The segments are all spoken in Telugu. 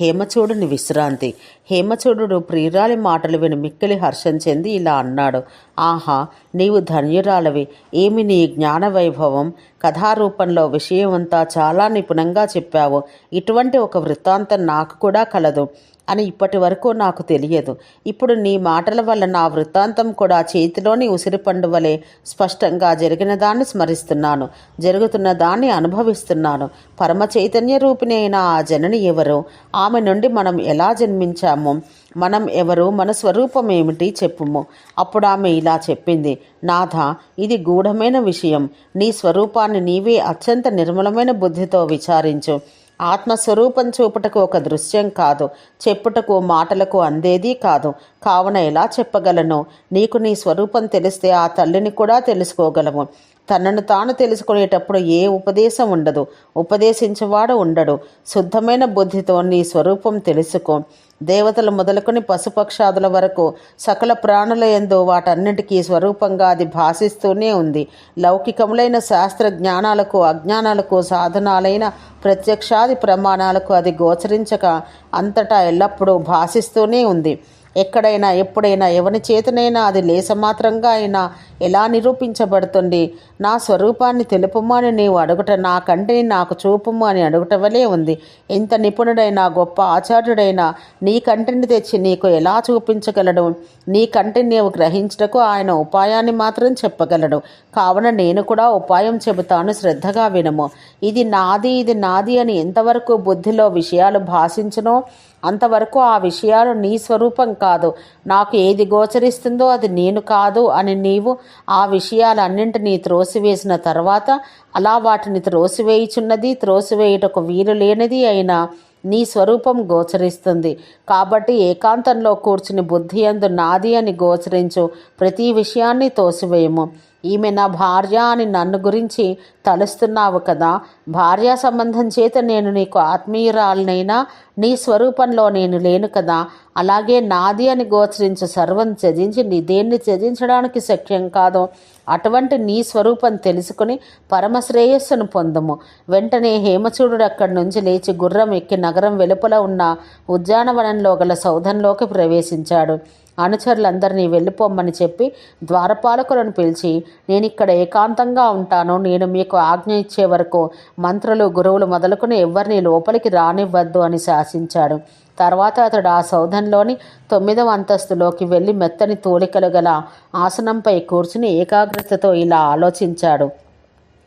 హేమచూడుని విశ్రాంతి. హేమచూడు ప్రియురాలి మాటలు విని మిక్కిలి హర్షం చెంది ఇలా అన్నాడు. ఆహా నీవు ధన్యురాలవి. ఏమి నీ జ్ఞాన వైభవం కథారూపంలో విషయమంతా చాలా నిపుణంగా చెప్పావు. ఇటువంటి ఒక వృత్తాంతం నాకు కూడా కలదు అని ఇప్పటి వరకు నాకు తెలియదు. ఇప్పుడు నీ మాటల వల్ల నా వృత్తాంతం కూడా చేతిలోని ఉసిరిపండు వలె స్పష్టంగా జరిగిన దాన్ని స్మరిస్తున్నాను. జరుగుతున్న దాన్ని అనుభవిస్తున్నాను. పరమ చైతన్య రూపిణి అయిన ఆ జనని ఎవరు? ఆమె నుండి మనం ఎలా జన్మించాము మనం ఎవరు మన స్వరూపం ఏమిటి చెప్పుము. అప్పుడు ఆమె ఇలా చెప్పింది నాథ ఇది గూఢమైన విషయం. నీ స్వరూపాన్ని నీవే అత్యంత నిర్మలమైన బుద్ధితో విచారించు. ఆత్మస్వరూపం చూపుటకు ఒక దృశ్యం కాదు చెప్పుటకు మాటలకు అందేది కాదు. కావున ఎలా చెప్పగలను? నీకు నీ స్వరూపం తెలిస్తే ఆ తల్లిని కూడా తెలుసుకోగలము. తనను తాను తెలుసుకునేటప్పుడు ఏ ఉపదేశం ఉండదు. ఉపదేశించేవాడు ఉండడు. శుద్ధమైన బుద్ధితో నీ స్వరూపం తెలుసుకో. దేవతలు మొదలుకొని పశుపక్షాదుల వరకు సకల ప్రాణుల ఎందు వాటన్నిటికీ స్వరూపంగా అది భాషిస్తూనే ఉంది. లౌకికములైన శాస్త్ర జ్ఞానాలకు అజ్ఞానాలకు సాధనాలైన ప్రత్యక్షాది ప్రమాణాలకు అది గోచరించక అంతటా ఎల్లప్పుడూ భాషిస్తూనే ఉంది. ఎక్కడైనా ఎప్పుడైనా ఎవరి చేతనైనా అది లేసమాత్రంగా అయినా ఎలా నిరూపించబడుతుంది? నా స్వరూపాన్ని తెలుపుమని నీవు అడుగుట నా కంటిని నాకు చూపుము అని అడుగుట వలే ఉంది. ఎంత నిపుణుడైనా గొప్ప ఆచార్యుడైనా నీ కంటిని తెచ్చి నీకు ఎలా చూపించగలడు? నీ కంటిని నీవు గ్రహించటకు ఆయన ఉపాయాన్ని మాత్రం చెప్పగలడు. కావున నేను కూడా ఉపాయం చెబుతాను శ్రద్ధగా వినము. ఇది నాది ఇది నాది అని ఎంతవరకు బుద్ధిలో విషయాలు భాషించనో అంతవరకు ఆ విషయాలు నీ స్వరూపం కాదు. నాకు ఏది గోచరిస్తుందో అది నేను కాదు అని నీవు ఆ విషయాలన్నింటినీ త్రోసివేసిన తర్వాత అలా వాటిని త్రోసివేయుచున్నది త్రోసివేయుటకు వీలు లేనిది అయినా నీ స్వరూపం గోచరిస్తుంది. కాబట్టి ఏకాంతంలో కూర్చుని బుద్ధి అందు నాది అని గోచరించు. ప్రతి విషయాన్ని తోసివేయము. ఈమె నా భార్య అని నన్ను గురించి తలుస్తున్నావు కదా. భార్యా సంబంధం చేత నేను నీకు ఆత్మీయురాలనైనా నీ స్వరూపంలో నేను లేను కదా. అలాగే నాది అని గోచరించు సర్వం త్యజించి నీ దేన్ని త్యజించడానికి శక్యం కాదు. అటువంటి నీ స్వరూపం తెలుసుకుని పరమ శ్రేయస్సును పొందము. వెంటనే హేమచూడు అక్కడి నుంచి లేచి గుర్రం ఎక్కి నగరం వెలుపల ఉన్న ఉద్యానవనంలో గల సౌధంలోకి ప్రవేశించాడు. అనుచరులందరినీ వెళ్ళిపోమ్మని చెప్పి ద్వారపాలకులను పిలిచి నేను ఇక్కడ ఏకాంతంగా ఉంటాను నేను మీకు ఆజ్ఞ ఇచ్చే వరకు మంత్రులు గురువులు మొదలుకుని ఎవరిని లోపలికి రానివ్వద్దు అని శాసించాడు. తర్వాత అతడు ఆ సౌధంలోని తొమ్మిదవ అంతస్తులోకి వెళ్ళి మెత్తని తోలికలు గల ఆసనంపై కూర్చుని ఏకాగ్రతతో ఇలా ఆలోచించాడు.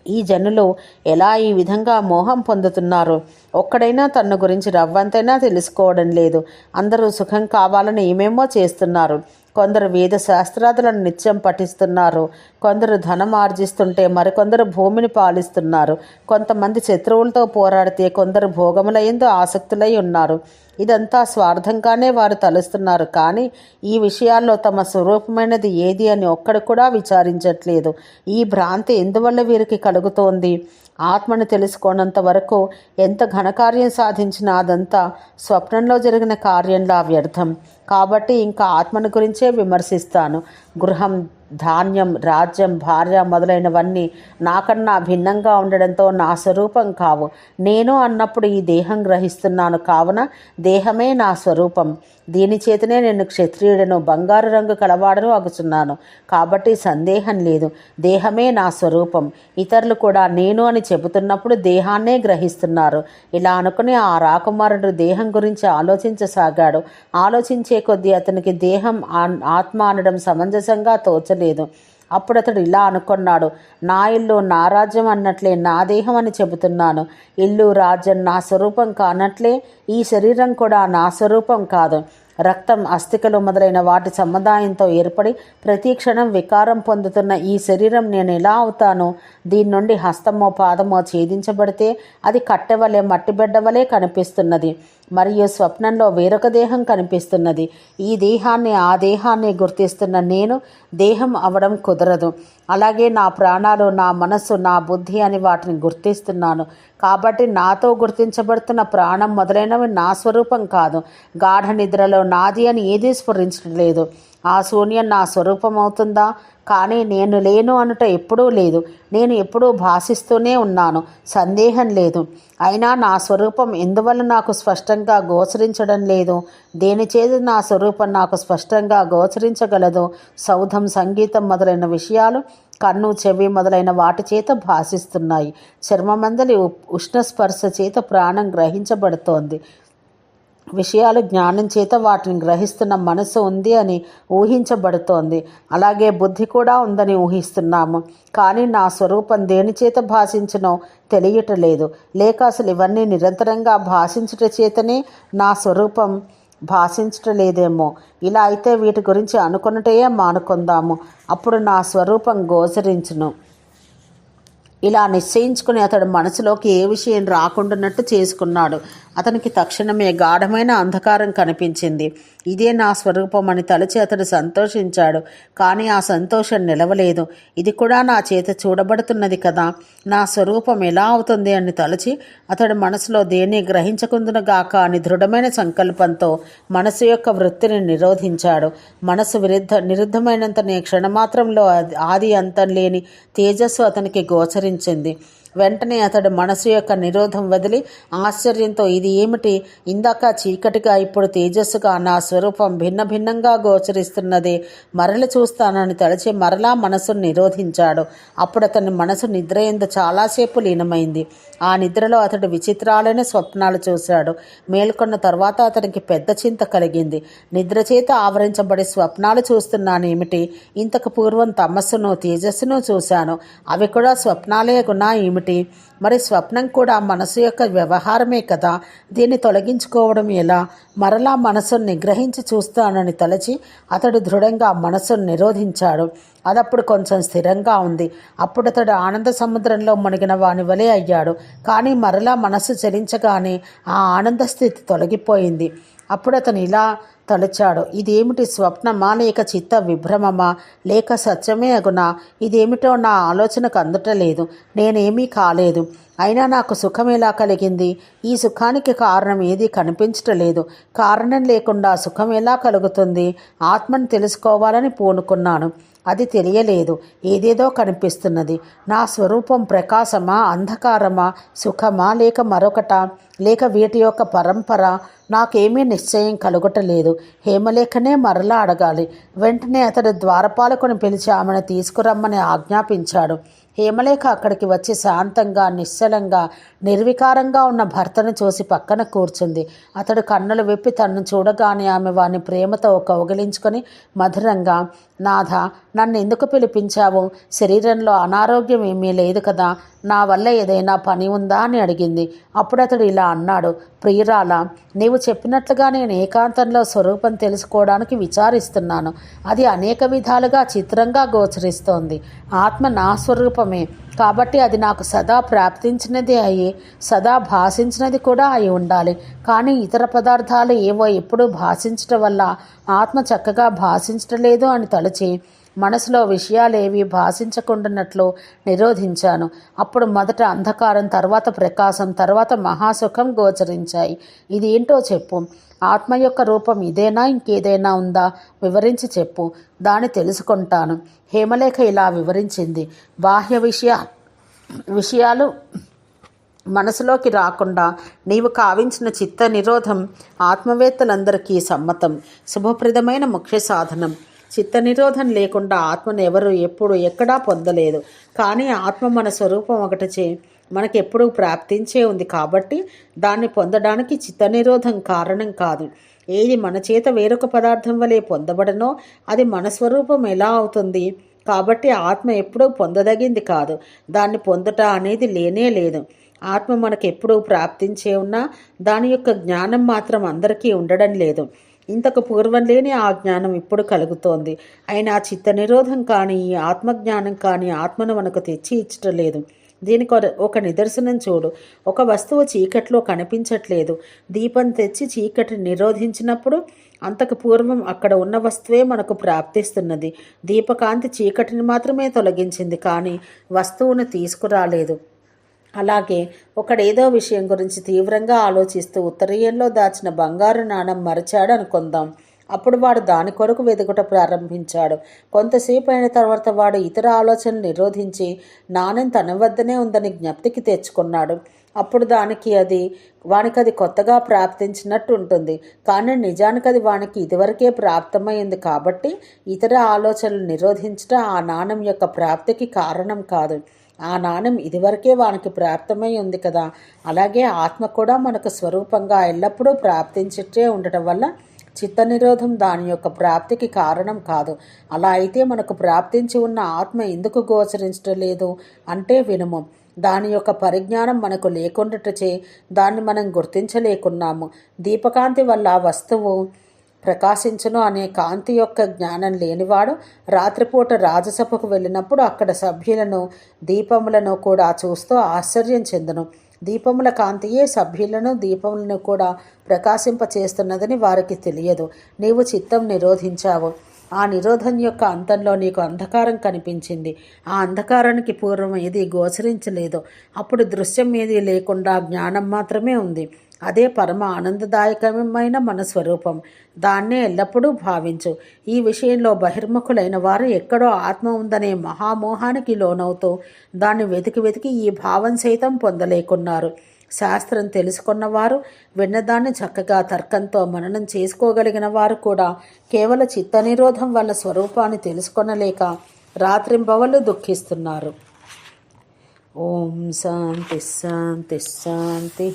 ఈ జనులు ఎలా ఈ విధంగా మోహం పొందుతున్నారు? ఒక్కడైనా తన గురించి రవ్వంతైనా తెలుసుకోవడం లేదు. అందరూ సుఖం కావాలని ఏమేమో చేస్తున్నారు. కొందరు వేద శాస్త్రాదులను నిత్యం పఠిస్తున్నారు. కొందరు ధనం ఆర్జిస్తుంటే మరికొందరు భూమిని పాలిస్తున్నారు. కొంతమంది శత్రువులతో పోరాడితే కొందరు భోగములయందు ఆసక్తులై ఉన్నారు. ఇదంతా స్వార్థంగానే వారు తలుస్తున్నారు. కానీ ఈ విషయాల్లో తమ స్వరూపమైనది ఏది అని ఒక్కడు కూడా విచారించట్లేదు. ఈ భ్రాంతి ఎందువల్ల వీరికి కలుగుతోంది? ఆత్మను తెలుసుకోనంత వరకు ఎంత ఘనకార్యం సాధించినా అదంతా స్వప్నంలో జరిగిన కార్యంలా వ్యర్థం. కాబట్టి ఇంకా ఆత్మను గురించే విమర్శిస్తాను. గృహం ధాన్యం రాజ్యం భార్య మొదలైనవన్నీ నాకన్నా భిన్నంగా ఉండడంతో నా స్వరూపం కావు. నేను అన్నప్పుడు ఈ దేహం గ్రహిస్తున్నాను. కావున దేహమే నా స్వరూపం. దీని చేతనే నేను క్షత్రియుడను బంగారు రంగు కలవాడను అగుచున్నాను కాబట్టి సందేహం లేదు. దేహమే నా స్వరూపం. ఇతరులు కూడా నేను అని చెబుతున్నప్పుడు దేహాన్నే గ్రహిస్తున్నారు. ఇలా అనుకుని ఆ రాకుమారుడు దేహం గురించి ఆలోచించసాగాడు. ఆలోచించే కొద్దీ అతనికి దేహం ఆత్మ అనడం సమంజసంగా తోచలేదు. అప్పుడు అతడు ఇలా అనుకున్నాడు నా ఇల్లు నా రాజ్యం అన్నట్లే నా దేహం అని చెబుతున్నాను. ఇల్లు రాజ్యం నా స్వరూపం కానట్లే ఈ శరీరం కూడా నా స్వరూపం కాదు. రక్తం అస్థికలు మొదలైన వాటి సముదాయంతో ఏర్పడి ప్రతి క్షణం వికారం పొందుతున్న ఈ శరీరం నేను ఎలా అవుతాను? దీని నుండి హస్తమో పాదమో ఛేదించబడితే అది కట్టెవలే మట్టిబిడ్డవలే కనిపిస్తున్నది. మరియు స్వప్నంలో వేరొక దేహం కనిపిస్తున్నది. ఈ దేహాన్ని ఆ దేహాన్ని గుర్తిస్తున్న నేను దేహం అవడం కుదరదు. అలాగే నా ప్రాణాలు నా మనస్సు నా బుద్ధి అని వాటిని గుర్తిస్తున్నాను. కాబట్టి నాతో గుర్తించబడుతున్న ప్రాణం మొదలైనవి నా స్వరూపం కాదు. గాఢ నిద్రలో నాది అని ఏదీ స్ఫురించడం లేదు ఆ శూన్యం నా స్వరూపం అవుతుందా కానీ నేను లేను అనుట ఎప్పుడూ లేదు. నేను ఎప్పుడూ భాషిస్తూనే ఉన్నాను. సందేహం లేదు. అయినా నా స్వరూపం ఎందువల్ల నాకు స్పష్టంగా గోచరించడం లేదు? దేని చేతి నా స్వరూపం నాకు స్పష్టంగా గోచరించగలదు? సౌధం సంగీతం మొదలైన విషయాలు కన్ను చెవి మొదలైన వాటి చేత భాషిస్తున్నాయి. చర్మమందలి ఉష్ణ స్పర్శ చేత ప్రాణం గ్రహించబడుతోంది. విషయాలు జ్ఞానం చేత వాటిని గ్రహిస్తున్న మనసు ఉంది అని ఊహించబడుతోంది. అలాగే బుద్ధి కూడా ఉందని ఊహిస్తున్నాము. కానీ నా స్వరూపం దేని చేత భాషించనో తెలియటలేదు. లేక అసలు ఇవన్నీ నిరంతరంగా భాషించుట చేతనే నా స్వరూపం భాషించటలేదేమో. ఇలా అయితే వీటి గురించి అనుకున్నటయే మానుకుందాము. అప్పుడు నా స్వరూపం గోచరించును. ఇలా నిశ్చయించుకుని అతడు మనసులోకి ఏ విషయం రాకుండానట్టు చేసుకున్నాడు. అతనికి తక్షణమే గాఢమైన అంధకారం కనిపించింది. ఇదే నా స్వరూపం అని తలచి అతడు సంతోషించాడు. కానీ ఆ సంతోషం నిలవలేదు. ఇది కూడా నా చేత చూడబడుతున్నది కదా. నా స్వరూపం ఎలా అవుతుంది అని తలచి అతడు మనసులో దేన్ని గ్రహించకుందునుగాక అని దృఢమైన సంకల్పంతో మనసు యొక్క వృత్తిని నిరోధించాడు. మనసు విరుద్ధ నిరుద్ధమైనంతనే క్షణమాత్రంలో ఆది అంతం లేని తేజస్సు అతనికి గోచరించింది. వెంటనే అతడు మనసు యొక్క నిరోధం వదిలి ఆశ్చర్యంతో ఇది ఏమిటి? ఇందాక చీకటిగా ఇప్పుడు తేజస్సుగా నా స్వరూపం భిన్న భిన్నంగా గోచరిస్తున్నది. మరల చూస్తానని తలచి మరలా మనసును నిరోధించాడు. అప్పుడు అతని మనసు నిద్ర ఎందు చాలాసేపు లీనమైంది. ఆ నిద్రలో అతడు విచిత్రాలైన స్వప్నాలు చూశాడు. మేల్కొన్న తర్వాత అతనికి పెద్ద చింత కలిగింది. నిద్ర చేత ఆవరించబడి స్వప్నాలు చూస్తున్నానేమిటి? ఇంతకు పూర్వం తమస్సును తేజస్సును చూశాను. అవి కూడా స్వప్నాలే గుణా ఏమిటి? మరి స్వప్నం కూడా మనసు యొక్క వ్యవహారమే కదా. దీన్ని తొలగించుకోవడం ఎలా? మరలా మనసును నిగ్రహించి చూస్తానని తలచి అతడు దృఢంగా మనసును నిరోధించాడు. అదప్పుడు కొంచెం స్థిరంగా ఉంది. అప్పుడు అతడు ఆనంద సముద్రంలో మునిగిన వాని వలె అయ్యాడు. కానీ మరలా మనసు చలించగానే ఆ ఆనంద స్థితి తొలగిపోయింది. అప్పుడు అతను ఇలా తలచాడు. ఇదేమిటి స్వప్నమా? లేక చిత్త విభ్రమమా? లేక సత్యమే అగునా? ఇదేమిటో నా ఆలోచనకు అందటలేదు. నేనేమీ కాలేదు. అయినా నాకు సుఖం ఎలా కలిగింది. ఈ సుఖానికి కారణం ఏది కనిపించటలేదు. కారణం లేకుండా సుఖం ఎలా కలుగుతుంది? ఆత్మను తెలుసుకోవాలని పూనుకున్నాను. అది తెలియలేదు. ఏదేదో కనిపిస్తున్నది. నా స్వరూపం ప్రకాశమా? అంధకారమా? సుఖమా? లేక మరొకట? లేక వీటి యొక్క పరంపర నాకేమీ నిశ్చయం కలుగటలేదు. హేమలేఖనే మరలా అడగాలి. వెంటనే అతడు ద్వారపాలకుని పిలిచి ఆమెను తీసుకురమ్మని ఆజ్ఞాపించాడు. హేమలేఖ అక్కడికి వచ్చి శాంతంగా నిశ్చలంగా నిర్వికారంగా ఉన్న భర్తను చూసి పక్కన కూర్చుంది. అతడు కన్నులు విప్పి తన్ను చూడగానే ఆమె వాని ప్రేమతో కౌగిలించుకొని మధురంగా నాథ నన్ను ఎందుకు పిలిపించావు? శరీరంలో అనారోగ్యం ఏమీ లేదు కదా. నా వల్ల ఏదైనా పని ఉందా? అని అడిగింది. అప్పుడు అతడు ఇలా అన్నాడు. ప్రియురాల నీవు చెప్పినట్లుగా నేను ఏకాంతంలో స్వరూపం తెలుసుకోవడానికి విచారిస్తున్నాను. అది అనేక విధాలుగా చిత్రంగా గోచరిస్తోంది. ఆత్మ నా స్వరూపమే. కాబట్టి అది నాకు సదా ప్రాప్తించినది అయ్యి సదా భాషించినది కూడా అయి ఉండాలి. కానీ ఇతర పదార్థాలు ఏవో ఎప్పుడూ భాషించటం వల్ల ఆత్మ చక్కగా భాషించటలేదు అని తలచి మనసులో విషయాలేవి భాషించకుండానట్లు నిరోధించాను. అప్పుడు మొదట అంధకారం తర్వాత ప్రకాశం తర్వాత మహాసుఖం గోచరించాయి. ఇది ఏంటో చెప్పు. ఆత్మ యొక్క రూపం ఇదేనా ఇంకేదైనా ఉందా? వివరించి చెప్పు. దాన్ని తెలుసుకుంటాను. హేమలేఖ ఇలా వివరించింది. బాహ్య విషయ విషయాలు మనసులోకి రాకుండా నీవు కావించిన చిత్త నిరోధం ఆత్మవేత్తలందరికీ సమ్మతం. శుభప్రదమైన ముఖ్య సాధనం. చిత్త నిరోధం లేకుండా ఆత్మను ఎవరు ఎప్పుడు ఎక్కడా పొందలేదు. కానీ ఆత్మ మన స్వరూపం ఒకటిచే మనకి ఎప్పుడూ ప్రాప్తించే ఉంది కాబట్టి దాన్ని పొందడానికి చిత్త నిరోధం కారణం కాదు. ఏది మన చేత వేరొక పదార్థం వలె పొందబడనో అది మన స్వరూపం ఎలా అవుతుంది? కాబట్టి ఆత్మ ఎప్పుడూ పొందదగింది కాదు. దాన్ని పొందట అనేది లేనే లేదు. ఆత్మ మనకు ఎప్పుడూ ప్రాప్తించే ఉన్నా దాని యొక్క జ్ఞానం మాత్రం అందరికీ ఉండడం లేదు. ఇంతకు పూర్వం లేని ఆ జ్ఞానం ఇప్పుడు కలుగుతోంది. అయినా చిత్త నిరోధం కానీ ఈ ఆత్మజ్ఞానం కానీ ఆత్మను మనకు తెచ్చి ఇచ్చటం లేదు దీనికి ఒక నిదర్శనం చూడు. ఒక వస్తువు చీకట్లో కనిపించట్లేదు. దీపం తెచ్చి చీకటిని నిరోధించినప్పుడు అంతకు పూర్వం అక్కడ ఉన్న వస్తువే మనకు ప్రాప్తిస్తున్నది. దీపకాంతి చీకటిని మాత్రమే తొలగించింది కానీ వస్తువును తీసుకురాలేదు. అలాగే ఒకడేదో విషయం గురించి తీవ్రంగా ఆలోచిస్తూ ఉత్తరీయంలో దాచిన బంగారు నాణం మరచాడు అనుకుందాం అప్పుడు వాడు దాని కొరకు వెతుకుట ప్రారంభించాడు. కొంతసేపు అయిన తర్వాత వాడు ఇతర ఆలోచనలు నిరోధించి నాణ్యం తన వద్దనే ఉందని జ్ఞప్తికి తెచ్చుకున్నాడు. అప్పుడు దానికి అది వానికి అది కొత్తగా ప్రాప్తించినట్టు ఉంటుంది కానీ నిజానికి అది వానికి ఇదివరకే ప్రాప్తమైంది కాబట్టి ఇతర ఆలోచనలు నిరోధించడం ఆ నాణం యొక్క ప్రాప్తికి కారణం కాదు. ఆ నాణ్యం ఇదివరకే వానికి ప్రాప్తమై ఉంది కదా. అలాగే ఆత్మ కూడా మనకు స్వరూపంగా ఎల్లప్పుడూ ప్రాప్తించటే ఉండటం వల్ల చిత్త నిరోధం దాని యొక్క ప్రాప్తికి కారణం కాదు. అలా అయితే మనకు ప్రాప్తించి ఉన్న ఆత్మ ఎందుకు గోచరించడం లేదు అంటే వినుము. దాని యొక్క పరిజ్ఞానం మనకు లేకుండాటచే దాన్ని మనం గుర్తించలేకున్నాము. దీపకాంతి వల్ల వస్తువు ప్రకాశించును అనే కాంతి యొక్క జ్ఞానం లేనివాడు రాత్రిపూట రాజసభకు వెళ్ళినప్పుడు అక్కడ సభ్యులను దీపములను కూడా చూస్తూ ఆశ్చర్యం చెందును. దీపముల కాంతియే సభ్యులను దీపములను కూడా ప్రకాశింపచేస్తున్నదని వారికి తెలియదు. నీవు చిత్తం నిరోధించావు. ఆ నిరోధం యొక్క అంతంలో నీకు అంధకారం కనిపించింది. ఆ అంధకారానికి పూర్వం ఏది గోచరించలేదు. అప్పుడు దృశ్యం ఏది లేకుండా జ్ఞానం మాత్రమే ఉంది. అదే పరమ ఆనందదాయకమైన మన స్వరూపం దాన్నే ఎల్లప్పుడూ భావించు. ఈ విషయంలో బహిర్ముఖులైన వారు ఎక్కడో ఆత్మ ఉందనే మహామోహానికి లోనవుతూ దాన్ని వెతికి వెతికి ఈ భావం సైతం పొందలేకున్నారు. శాస్త్రం తెలుసుకున్నవారు విన్నదాన్ని చక్కగా తర్కంతో మననం చేసుకోగలిగిన వారు కూడా కేవల చిత్త నిరోధం వల్ల స్వరూపాన్ని తెలుసుకొనలేక రాత్రింబవళ్ళు దుఃఖిస్తున్నారు. ఓం శాంతి శాంతి శాంతి.